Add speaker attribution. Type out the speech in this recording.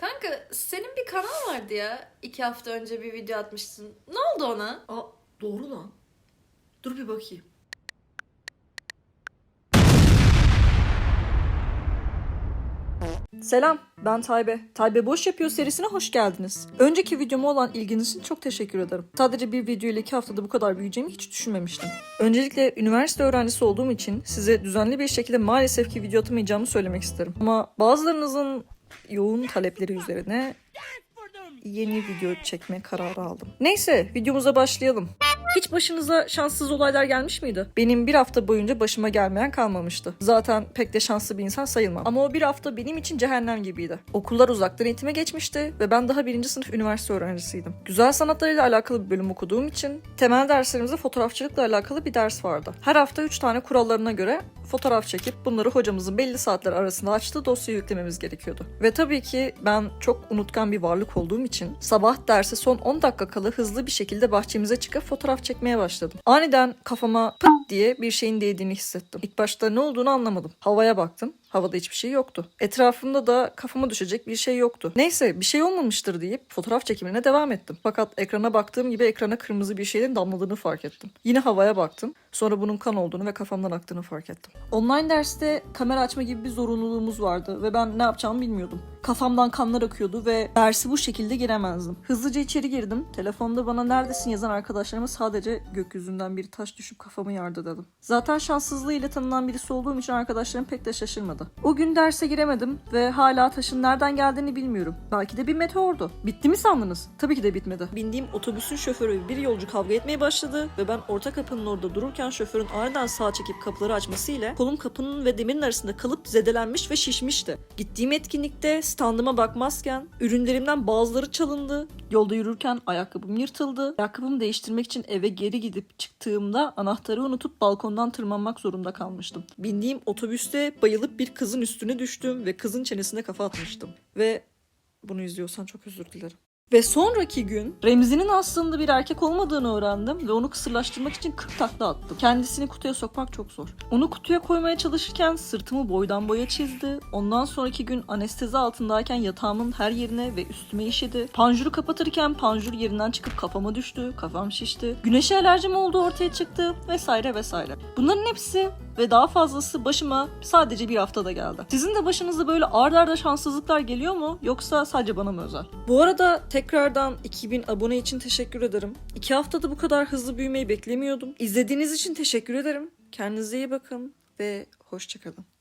Speaker 1: Kanka senin bir kanal vardı ya. iki hafta önce bir video atmıştın. Ne oldu ona?
Speaker 2: Aa doğru lan. Dur bir bakayım. Selam, ben Taybe. Taybe Boş Yapıyor serisine hoş geldiniz. Önceki videoma olan ilginiz için çok teşekkür ederim. Sadece bir video ile iki haftada bu kadar büyüyeceğimi hiç düşünmemiştim. Öncelikle üniversite öğrencisi olduğum için size düzenli bir şekilde maalesef ki video atamayacağımı söylemek isterim. Ama bazılarınızın yoğun talepleri üzerine yeni video çekme kararı aldım. Neyse videomuza başlayalım. Hiç başınıza şanssız olaylar gelmiş miydi? Benim bir hafta boyunca başıma gelmeyen kalmamıştı. Zaten pek de şanslı bir insan sayılmam. Ama o bir hafta benim için cehennem gibiydi. Okullar uzaktan eğitime geçmişti ve ben daha birinci sınıf üniversite öğrencisiydim. Güzel sanatlarıyla alakalı bir bölüm okuduğum için temel derslerimizde fotoğrafçılıkla alakalı bir ders vardı. Her hafta 3 tane kurallarına göre fotoğraf çekip bunları hocamızın belli saatler arasında açtığı dosyaya yüklememiz gerekiyordu. Ve tabii ki ben çok unutkan bir varlık olduğum için sabah derse son 10 dakika kala hızlı bir şekilde bahçemize çıkıp fotoğraf çekmeye başladım. Aniden kafama pıt diye bir şeyin değdiğini hissettim. İlk başta ne olduğunu anlamadım. Havaya baktım. Havada hiçbir şey yoktu. Etrafımda da kafama düşecek bir şey yoktu. Neyse bir şey olmamıştır deyip fotoğraf çekimine devam ettim. Fakat ekrana baktığım gibi ekrana kırmızı bir şeyin damladığını fark ettim. Yine havaya baktım. Sonra bunun kan olduğunu ve kafamdan aktığını fark ettim. Online derste kamera açma gibi bir zorunluluğumuz vardı ve ben ne yapacağımı bilmiyordum. Kafamdan kanlar akıyordu ve dersi bu şekilde giremezdim. Hızlıca içeri girdim. Telefonda bana neredesin yazan arkadaşlarıma sadece gökyüzünden bir taş düşüp kafamı yardı dedim. Zaten şanssızlığıyla tanınan birisi olduğum için arkadaşlarım pek de şaşırmadı. O gün derse giremedim ve hala taşın nereden geldiğini bilmiyorum. Belki de bir meteordu. Bitti mi sandınız? Tabii ki de bitmedi. Bindiğim otobüsün şoförü bir yolcu kavga etmeye başladı ve ben orta kapının orada dururken şoförün aniden sağa çekip kapıları açmasıyla kolum kapının ve demirin arasında kalıp zedelenmiş ve şişmişti. Gittiğim etkinlikte standıma bakmazken ürünlerimden bazıları çalındı. Yolda yürürken ayakkabım yırtıldı. Ayakkabımı değiştirmek için eve geri gidip çıktığımda anahtarı unutup balkondan tırmanmak zorunda kalmıştım. Bindiğim otobüste bayılıp bir kızın üstüne düştüm ve kızın çenesine kafa atmıştım. Ve bunu izliyorsan çok özür dilerim. Ve sonraki gün Remzi'nin aslında bir erkek olmadığını öğrendim ve onu kısırlaştırmak için 40 takla attım. Kendisini kutuya sokmak çok zor. Onu kutuya koymaya çalışırken sırtımı boydan boya çizdi. Ondan sonraki gün anestezi altındayken yatağımın her yerine ve üstüme işedi. Panjuru kapatırken panjur yerinden çıkıp kafama düştü. Kafam şişti. Güneşe alerjim olduğu ortaya çıktı vesaire vesaire. Bunların hepsi ve daha fazlası başıma sadece bir haftada geldi. Sizin de başınıza böyle ard arda şanssızlıklar geliyor mu yoksa sadece bana mı özel? Bu arada tekrardan 2000 abone için teşekkür ederim. İki haftada bu kadar hızlı büyümeyi beklemiyordum. İzlediğiniz için teşekkür ederim. Kendinize iyi bakın ve hoşçakalın.